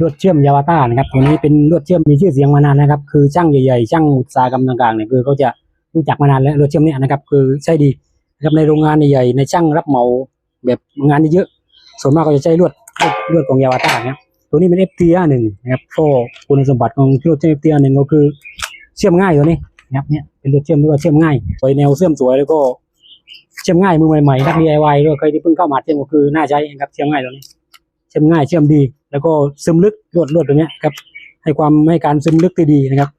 ลวดเชื่อมยาวาต้านะครับตัวนี้เป็นลวดเชื่อมมีชื่อเสียงมานานนะครับ คือช่างใหญ่ๆช่างอุตสาหกรรมต่างๆเนี่ยคือเขาจะรู้จักมานานแล้วลวดเชื่อมเนี่ยนะครับ คือใช้ดีนะครับในโรงงานใหญ่ๆในช่างรับเหมาแบบงานเยอะส่วนมากก็จะใช้ลวดลวดลวดของยาวาต้านะครับตัวนี้เป็น FT5 หนึ่งนะครับก็คุณสมบัติของลวดเชื่อม FT5 หนึ่งก็คือเชื่อมง่ายตัวนี้นะครับเนี่ยเป็นลวดเชื่อมที่ว่าเชื่อมง่ายสวยแนวเชื่อมสวยแล้วก็เชื่อมง่ายมือใหม่ๆนัก DIY ด้วยใครที่เพิ่งเข้ามาเชื่อมก็คือน่าใช้นะครับเชื่อมง่ายตัวนี้ เชื่อมง่ายเชื่อมดี แล้วก็ซึมลึกรวดรวดตัวเนี้ครับให้ความให้การซึมลึกที่ดีนะครับ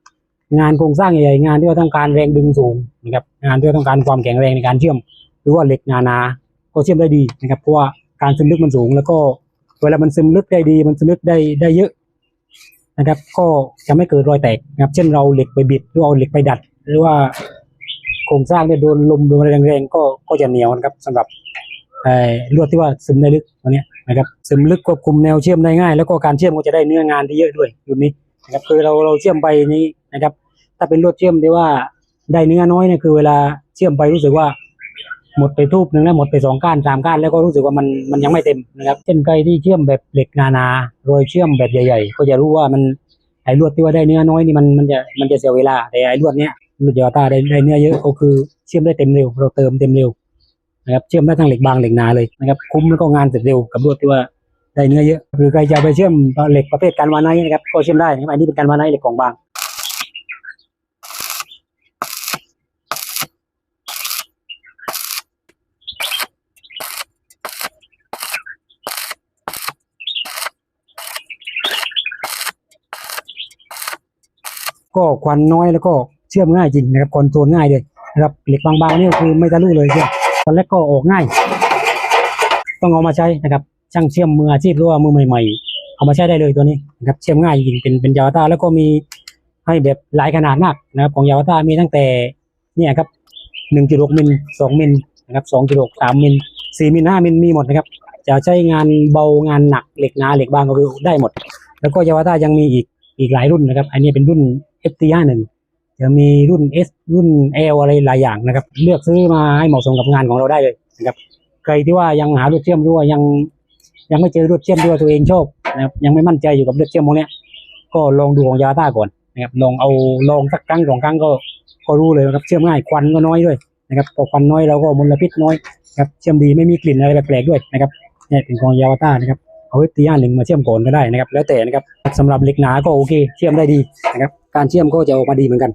งานโครงสร้างใหญ่ๆงานที่ว่าต้องการแรงดึงสูงนะครับงานที่ว่าต้องการความแข็งแรงในการเชื่อม หรือว่าเหล็กหนาก็เชื่อมได้ดีนะครับเพราะว่าการซึมลึกมันสูง แล้วก็เวลามันซึมลึกได้ดี มันซึมลึกได้ได้เยอะนะครับ ก็จะไม่เกิดรอยแตกนะครับ เช่นเราเหล็กไปบิดหรือเอาเหล็กไปดัด หรือว่าโครงสร้างเนี่ยโดนลมโดนอะไรแรงๆก็ก็จะเหนียวนะครับสำหรับ ลวดที่ว่าซึมได้ลึกตัวนี้นะครับซึมลึกควบคุมแนวเชื่อมได้ง่าย แล้วก็การเชื่อมก็จะได้เนื้องานที่เยอะด้วยรุ่นนี้นะครับคือเราเราเชื่อมไปนี้นะครับ ถ้าเป็นลวดเชื่อมที่ว่าได้เนื้อน้อยเนี่ยคือเวลาเชื่อมไปรู้สึกว่า หมดไปทูบหนึ่งแล้วหมดไปสองก้านสามก้านแล้วก็รู้สึกว่ามันมันยังไม่เต็มนะครับเช่นใครที่เชื่อมแบบเหล็กหนาโดยเชื่อมแบบใหญ่ ๆ ก็จะรู้ว่ามันไอ้ลวดที่ว่าได้เนื้อน้อยนี่มันมันจะมันจะเสียเวลาแต่ไอ้ลวดเนี้ยลูกยาตาได้ได้เนื้อเยอะก็คือเชื่อมได้เต็มเร็วเราเติมเต็มเร็ว นะครับเชื่อมได้ทั้งเหล็กบางเหล็กหนาเลยนะครับคุ้มแล้วก็งานเสร็จเร็วกับรวดที่ว่าได้เนื้อเยอะหรือใครจะไปเชื่อมเหล็กประเภทการวานไนนะครับก็เชื่อมได้นะครับอันนี้เป็นการวานไนเหล็กของบางก็ควันน้อยแล้วก็เชื่อมง่ายจริงนะครับคอนโทรลง่ายเลยนะครับเหล็กบางๆนี่คือไม่ทะลุเลยเชื่อม ตอนแรกก็ออกง่าย ต้องเอามาใช้นะครับ ช่างเชื่อมมืออาชีพหรือว่ามือใหม่ ๆ เอามาใช้ได้เลยตัวนี้นะครับเชื่อมง่ายจริงเป็นเป็นยาวต้าแล้วก็มีให้แบบหลายขนาดมากนะครับของยาวต้ามีตั้งแต่เนี่ยครับหนึ่งจุดหกมิลสองมิลนะครับสองจุดหกสามมิลสี่มิลห้ามิลมีหมดนะครับจะใช้งานเบางานหนักเหล็กหนาเหล็กบางก็คือได้หมด แล้วก็ยาวต้ายังมีอีกอีกหลายรุ่นนะครับ อันนี้เป็นรุ่น FT51 จะมีรุ่น S รุ่น L อะไรหลายอย่างนะครับ เลือกซื้อมาให้เหมาะสมกับงานของเราได้เลยนะครับใครที่ว่ายังหารถเชื่อมหรือว่ายัง ยังไม่เจอรถเชื่อมที่ว่าตัวเองชอบนะครับยังไม่มั่นใจอยู่กับรถเชื่อมพวกนี้ก็ลองดูของยาต้าก่อนนะครับลองเอาลองสักครั้งสองครั้งก็ก็รู้เลยนะครับเชื่อมง่ายควันก็น้อยด้วยนะครับพอควันน้อยเราก็มลพิษน้อยนะครับเชื่อมดีไม่มีกลิ่นอะไรแปลกๆด้วยนะครับเนี่ยเป็นของยาต้านะครับเอาเอฟตีหนึ่งมาเชื่อมก่อนก็ได้นะครับ แล้วแต่นะครับสำหรับเหล็กหนาก็โอเค เชื่อมได้ดีนะครับการเชื่อมก็จะออกมาดีเหมือนกัน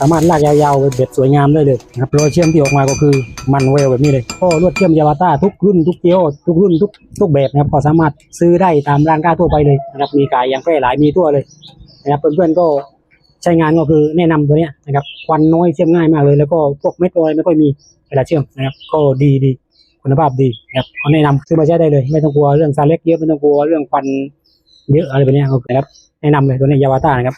สามารถลากยาวๆไปแบบสวยงามได้เลยนะครับรอยเชื่อมที่ออกมาก็คือมันเวลแบบนี้เลยก็ลวดเชื่อมยาวาต้าทุกรุ่นทุกเจียวทุกรุ่นทุกทุกแบบนะครับก็สามารถซื้อได้ตามร้านค้าทั่วไปเลยนะครับมีขายอย่างแพร่หลายมีทั่วเลยนะครับเพื่อนๆก็ใช้งานก็คือแนะนำตัวเนี้ยนะครับควันน้อยเชื่อมง่ายมากเลย แล้วก็พวกเม็ดอะไรไม่ค่อยมีเวลาเชื่อมนะครับก็ดีดีคุณภาพดีนะครับขอแนะนำซื้อมาใช้ได้เลย ไม่ต้องกลัวเรื่องซาเล็กเยอะไม่ต้องกลัวเรื่องควันเยอะอะไรแบบนี้นะครับแนะนำเลยตัวนี้ยาวาต้านะครับ